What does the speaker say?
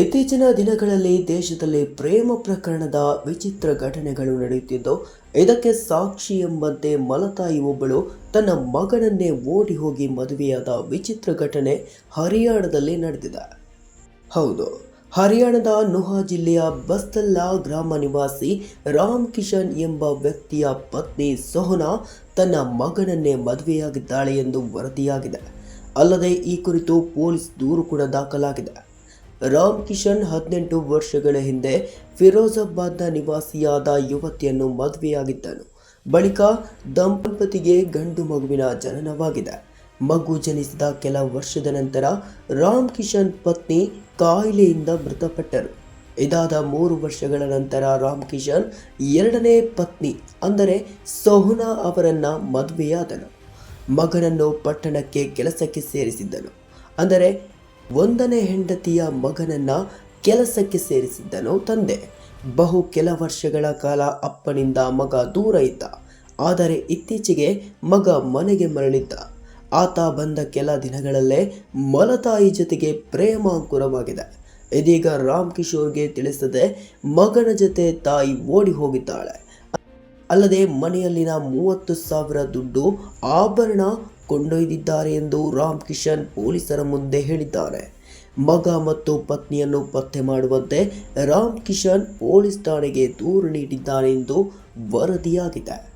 ಇತ್ತೀಚಿನ ದಿನಗಳಲ್ಲಿ ದೇಶದಲ್ಲಿ ಪ್ರೇಮ ಪ್ರಕರಣದ ವಿಚಿತ್ರ ಘಟನೆಗಳು ನಡೆಯುತ್ತಿದ್ದು, ಇದಕ್ಕೆ ಸಾಕ್ಷಿ ಎಂಬಂತೆ ಮಲತಾಯಿ ಒಬ್ಬಳು ತನ್ನ ಮಗನನ್ನೇ ಓಡಿ ಹೋಗಿ ಮದುವೆಯಾದ ವಿಚಿತ್ರ ಘಟನೆ ಹರಿಯಾಣದಲ್ಲಿ ನಡೆದಿದೆ. ಹೌದು, ಹರಿಯಾಣದ ನುಹಾ ಜಿಲ್ಲೆಯ ಬಸ್ತಲ್ಲಾ ಗ್ರಾಮ ನಿವಾಸಿ ರಾಮ್ ಕಿಶನ್ ಎಂಬ ವ್ಯಕ್ತಿಯ ಪತ್ನಿ ಸೋಹನಾ ತನ್ನ ಮಗನನ್ನೇ ಮದುವೆಯಾಗಿದ್ದಾಳೆ ಎಂದು ವರದಿಯಾಗಿದೆ. ಅಲ್ಲದೆ ಈ ಕುರಿತು ಪೊಲೀಸ್ ದೂರು ಕೂಡ ದಾಖಲಾಗಿದೆ. ರಾಮ್ ಕಿಶನ್ ಹದಿನೆಂಟು ವರ್ಷಗಳ ಹಿಂದೆ ಫಿರೋಜಾಬಾದ್ನ ನಿವಾಸಿಯಾದ ಯುವತಿಯನ್ನು ಮದುವೆಯಾಗಿದ್ದನು. ಬಳಿಕ ದಂಪತಿಗೆ ಗಂಡು ಮಗುವಿನ ಜನನವಾಗಿದೆ. ಮಗು ಜನಿಸಿದ ಕೆಲ ವರ್ಷದ ನಂತರ ರಾಮ್ ಕಿಶನ್ ಪತ್ನಿ ಕಾಯಿಲೆಯಿಂದ ಮೃತಪಟ್ಟರು. ಇದಾದ ಮೂರು ವರ್ಷಗಳ ನಂತರ ರಾಮ್ ಕಿಶನ್ ಎರಡನೇ ಪತ್ನಿ, ಅಂದರೆ ಸೋಹನಾ ಅವರನ್ನು ಮದುವೆಯಾದನು. ಮಗನನ್ನು ಪಟ್ಟಣಕ್ಕೆ ಕೆಲಸಕ್ಕೆ ಸೇರಿಸಿದ್ದನು. ಅಂದರೆ ಒಂದನೇ ಹೆಂಡತಿಯ ಮಗನನ್ನ ಕೆಲಸಕ್ಕೆ ಸೇರಿಸಿದ್ದನು ತಂದೆ. ಬಹು ಕೆಲ ವರ್ಷಗಳ ಕಾಲ ಅಪ್ಪನಿಂದ ಮಗ ದೂರ ಇದ್ದ. ಆದರೆ ಇತ್ತೀಚೆಗೆ ಮಗ ಮನೆಗೆ ಮರಳಿದ್ದ. ಆತ ಬಂದ ಕೆಲ ದಿನಗಳಲ್ಲೇ ಮಲತಾಯಿ ಜೊತೆಗೆ ಪ್ರೇಮಾಂಕುರವಾಗಿದೆ. ಇದೀಗ ರಾಮ್ ಕಿಶೋರ್ಗೆ ತಿಳಿಸದೆ ಮಗನ ಜೊತೆ ತಾಯಿ ಓಡಿ ಹೋಗಿದ್ದಾಳೆ. ಅಲ್ಲದೆ ಮನೆಯಲ್ಲಿನ ಮೂವತ್ತು ಸಾವಿರ ದುಡ್ಡು ಆಭರಣ ಕೊಂಡೊಯ್ದಿದ್ದಾರೆ ಎಂದು ರಾಮ್ ಕಿಶನ್ ಪೊಲೀಸರ ಮುಂದೆ ಹೇಳಿದ್ದಾರೆ. ಮಗ ಮತ್ತು ಪತ್ನಿಯನ್ನು ಪತ್ತೆ ಮಾಡುವಂತೆ ರಾಮ್ ಕಿಶನ್ ಪೊಲೀಸ್ ಠಾಣೆಗೆ ದೂರು ನೀಡಿದ್ದಾನೆ ಎಂದು ವರದಿಯಾಗಿದೆ.